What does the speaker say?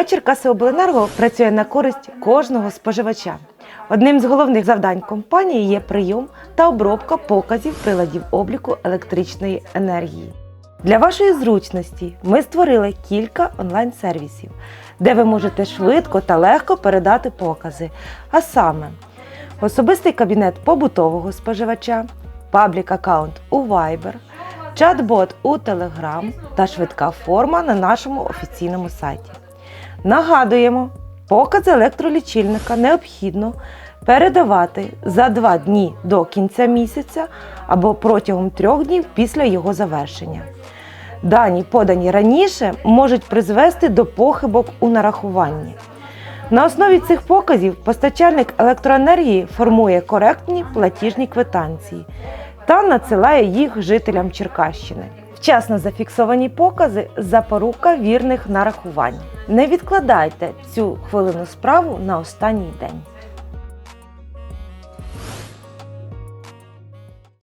ПА «Черкасиобленерго» працює на користь кожного споживача. Одним з головних завдань компанії є прийом та обробка показів приладів обліку електричної енергії. Для вашої зручності ми створили кілька онлайн-сервісів, де ви можете швидко та легко передати покази, а саме особистий кабінет побутового споживача, паблік-аккаунт у Viber, чат-бот у Telegram та швидка форма на нашому офіційному сайті. Нагадуємо, показ електролічильника необхідно передавати за два дні до кінця місяця або протягом трьох днів після його завершення. Дані, подані раніше, можуть призвести до похибок у нарахуванні. На основі цих показів постачальник електроенергії формує коректні платіжні квитанції та надсилає їх жителям Черкащини. Вчасно зафіксовані покази запорука вірних нарахувань. Не відкладайте цю хвилину справу на останній день.